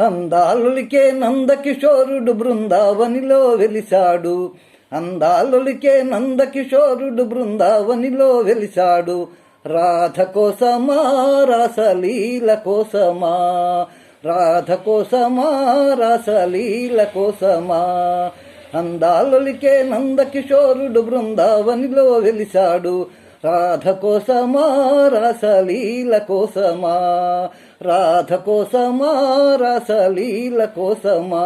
అందాలులికే నందకిషోరుడు బృందావనిలో వెలిశాడు. అందాలులికే నందకిషోరుడు బృందావనిలో వెలిశాడు. రాధ కోసమా రసలీల కోసమా రాధ కోసమా రసలీల కోసమా అందాలులికే నందకిషోరుడు బృందావనిలో వెలిశాడు. రాధ కోసమా రసలీల కోసమా రాధ కోసమా రసలీల కోసమా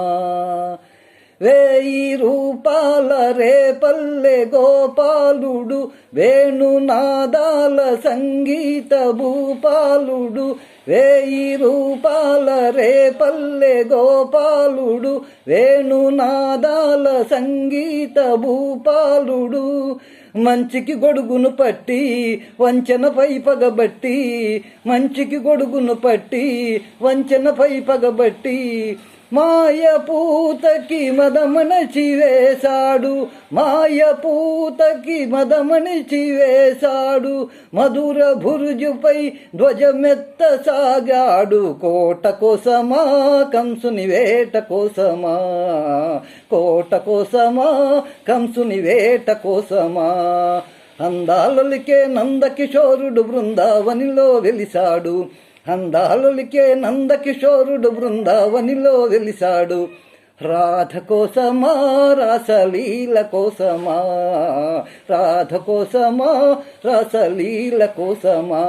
వేయి రూపాల రేపల్లె గోపాలుడు వేణునాదాల సంగీత భూపాలుడు. వేయి రూపాల రేపల్లె గోపాలుడు వేణునాదాల సంగీత భూపాలుడు. మంచికి గొడుగును పట్టి వంచనపై పగబట్టి మంచికి గొడుగును పట్టి వంచనపై పగబట్టి మాయపూతకి పూతకి మదమణచి వేశాడు మాయ పూతకి వేశాడు మధుర భురుజుపై ధ్వజమెత్త సాగాడు. కోట కోసమా కంసుని వేట కోసమా? కోట కోసమా కంసుని వేట కోసమా? అందాలొలికే నందకిషోరుడు బృందావనిలో వెలిశాడు. అందాలొలికే నందకిషోరుడు బృందావనిలో వెలిసాడు రాధ కోసమా రాసలీల కోసమా రాధ కోసమా రాసలీల కోసమా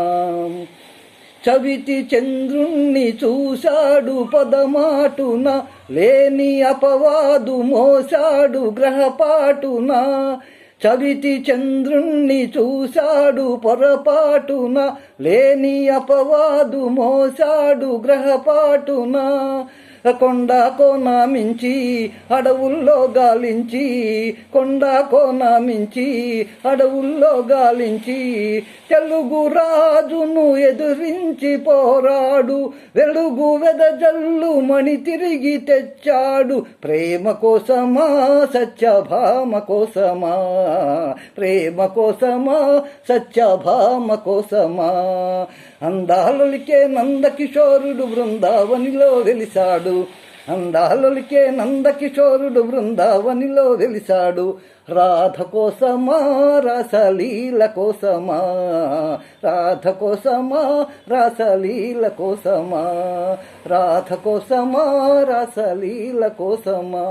చవితి చంద్రుణ్ణి చూశాడు పదమాటున లేని అపవాదు మోసాడు గ్రహపాటున. చవితి చంద్రుణ్ణి చూశాడు పొరపాటున లేని అపవాదు మోసాడు గ్రహపాటున. కొండ కోన మించి అడవుల్లో గాలించి కొండ కోన మించి అడవుల్లో గాలించి తెలుగు రాజును ఎదురించి పోరాడు వెలుగు వెదజల్లు మణి తిరిగి తెచ్చాడు ప్రేమ కోసమా సత్యభామ కోసమా ప్రేమ కోసమా సత్యభామ కోసమా. అందాలొలికే నందకిషోరుడు బృందావనిలో వెలిసాడు అందాలొలికే నందకిషోరుడు బృందావనిలో వెలిసాడు రాధ కోసమా రసలీల కోసమా రాధ కోసమా రసలీల కోసమా రాధ కోసమా రసలీల కోసమా